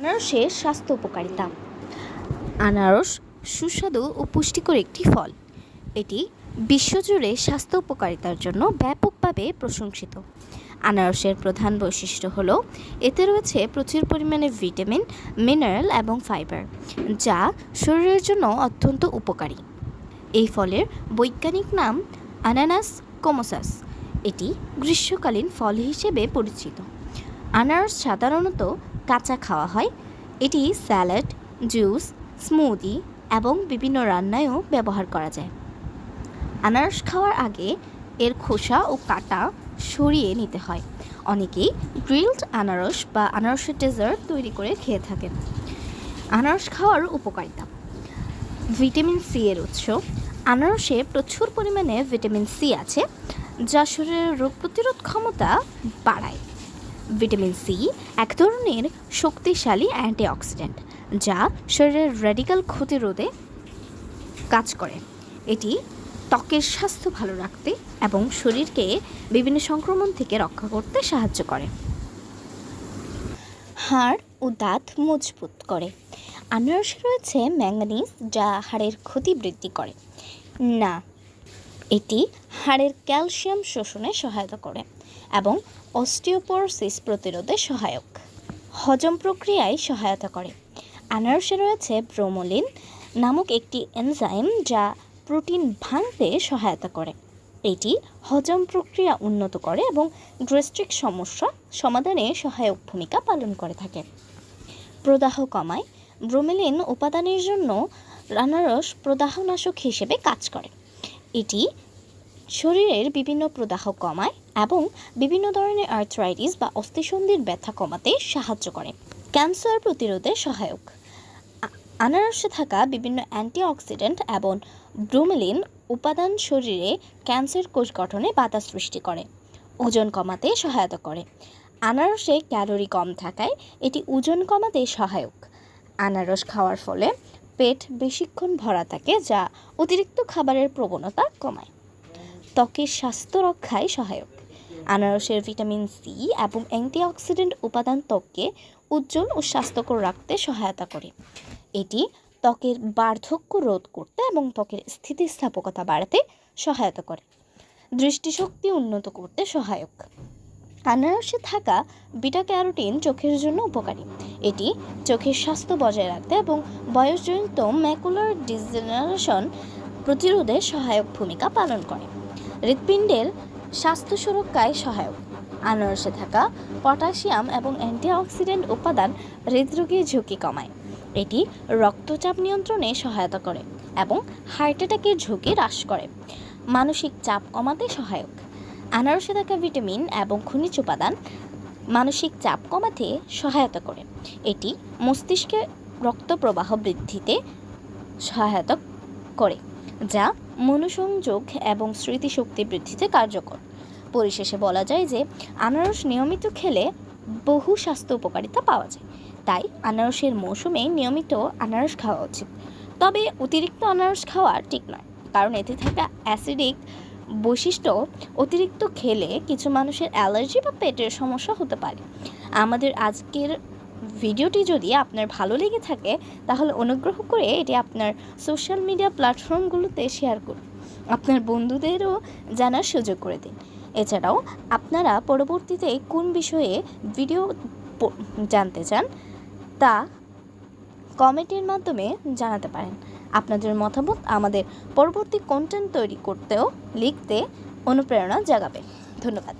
আনারসের স্বাস্থ্য উপকারিতা। আনারস সুস্বাদু ও পুষ্টিকর একটি ফল। এটি বিশ্বজুড়ে স্বাস্থ্য উপকারিতার জন্য ব্যাপকভাবে প্রশংসিত। আনারসের প্রধান বৈশিষ্ট্য হলো, এতে রয়েছে প্রচুর পরিমাণে ভিটামিন, মিনারেল এবং ফাইবার, যা শরীরের জন্য অত্যন্ত উপকারী। এই ফলের বৈজ্ঞানিক নাম আনানাস কোমোসাস। এটি গ্রীষ্মকালীন ফল হিসেবে পরিচিত। আনারস সাধারণত কাঁচা খাওয়া হয়। এটি স্যালাড, জুস, স্মুদি এবং বিভিন্ন রান্নায়ও ব্যবহার করা যায়। আনারস খাওয়ার আগে এর খোসা ও কাটা সরিয়ে নিতে হয়। অনেকেই গ্রিলড আনারস বা আনারসের ডেজার্ট তৈরি করে খেয়ে থাকেন। আনারস খাওয়ার উপকারিতা। ভিটামিন সি এর উৎস। আনারসে প্রচুর পরিমাণে ভিটামিন সি আছে, যা শরীরের রোগ প্রতিরোধ ক্ষমতা বাড়ায়। ভিটামিন সি, এক ধরনের শক্তিশালী অ্যান্টিঅক্সিডেন্ট, যা শরীরের রেডিক্যাল ক্ষতিরোধে কাজ করে। এটি ত্বকের স্বাস্থ্য ভালো রাখতে এবং শরীরকে বিভিন্ন সংক্রমণ থেকে রক্ষা করতে সাহায্য করে। হাড় ও দাঁত মজবুত করে। আনারসে রয়েছে ম্যাঙ্গানিজ যা হাড়ের ক্ষতি বৃদ্ধি করে। না, এটি হাড়ের ক্যালসিয়াম শোষণে সহায়তা করে। এবং অস্টিওপোরোসিস প্রতিরোধে সহায়ক। হজম প্রক্রিয়ায় সহায়তা করে। আনারসে রয়েছে ব্রোমোলিন নামক একটি এনজাইম যা প্রোটিন ভাঙতে সহায়তা করে। এটি হজম প্রক্রিয়া উন্নত করে এবং গ্যাস্ট্রিক সমস্যা সমাধানে সহায়ক ভূমিকা পালন করে থাকে। প্রদাহ কমায়। ব্রোমেলিন উপাদানের জন্য আনারস প্রদাহনাশক হিসেবে কাজ করে। এটি শরীরের বিভিন্ন প্রদাহ কমায় এবং বিভিন্ন ধরনের আর্থ্রাইটিস বা অস্থিসন্ধির ব্যথা কমাতে সাহায্য করে। ক্যান্সার প্রতিরোধে সহায়ক। আনারসে থাকা বিভিন্ন অ্যান্টিঅক্সিডেন্ট এবং ব্রোমেলিন উপাদান শরীরে ক্যান্সার কোষ গঠনে বাধা সৃষ্টি করে, ওজন কমাতে সহায়তা করে। আনারসে ক্যালোরি কম থাকায় এটি ওজন কমাতে সহায়ক। আনারস খাওয়ার ফলে পেট বেশিক্ষণ ভরা থাকে, যা অতিরিক্ত খাবারের প্রবণতা কমায়। ত্বকের স্বাস্থ্য রক্ষায় সহায়ক। আনারসের ভিটামিন সি এবং অ্যান্টিঅক্সিডেন্ট উপাদান ত্বককে উজ্জ্বল ও স্বাস্থ্যকর রাখতে সহায়তা করে। এটি ত্বকের বার্ধক্য রোধ করতে এবং ত্বকের স্থিতিস্থাপকতা বাড়াতে সহায়তা করে। দৃষ্টিশক্তি উন্নত করতে সহায়ক। আনারসে থাকা বিটা ক্যারোটিন চোখের জন্য উপকারী। এটি চোখের স্বাস্থ্য বজায় রাখতে এবং বয়সজনিত ম্যাকুলার ডিজেনারেশন প্রতিরোধে সহায়ক ভূমিকা পালন করে। হৃৎপিণ্ডের স্বাস্থ্য সুরক্ষায় সহায়ক। আনারসে থাকা পটাশিয়াম এবং অ্যান্টিঅক্সিডেন্ট উপাদান হৃদরোগের ঝুঁকি কমায়। এটি রক্তচাপ নিয়ন্ত্রণে সহায়তা করে এবং হার্ট অ্যাটাকের ঝুঁকি হ্রাস করে। মানসিক চাপ কমাতে সহায়ক। আনারসে থাকা ভিটামিন এবং খনিজ উপাদান মানসিক চাপ কমাতে সহায়তা করে। এটি মস্তিষ্কে রক্ত প্রবাহ বৃদ্ধিতে সহায়তা করে, যা মনোসংযোগ এবং স্মৃতিশক্তি বৃদ্ধিতে কার্যকর। পরিশেষে বলা যায় যে, আনারস নিয়মিত খেলে বহু স্বাস্থ্য উপকারিতা পাওয়া যায়। তাই আনারসের মৌসুমে নিয়মিত আনারস খাওয়া উচিত। তবে অতিরিক্ত আনারস খাওয়া ঠিক নয়, কারণ এতে থাকা অ্যাসিডিক বৈশিষ্ট্য অতিরিক্ত খেলে কিছু মানুষের অ্যালার্জি বা পেটের সমস্যা হতে পারে। আমাদের আজকের ভিডিওটি যদি আপনার ভালো লেগে থাকে, তাহলে অনুগ্রহ করে এটি আপনার সোশ্যাল মিডিয়া প্ল্যাটফর্মগুলোতে শেয়ার করুন। আপনার বন্ধুদেরও জানার সুযোগ করে দিন। এছাড়াও, আপনারা পরবর্তীতে কোন বিষয়ে ভিডিও জানতে চান, তা কমেন্টের মাধ্যমে জানাতে পারেন। আপনাদের মতামত আমাদের পরবর্তী কন্টেন্ট তৈরি করতেও লিখতে অনুপ্রেরণা জাগাবে। ধন্যবাদ।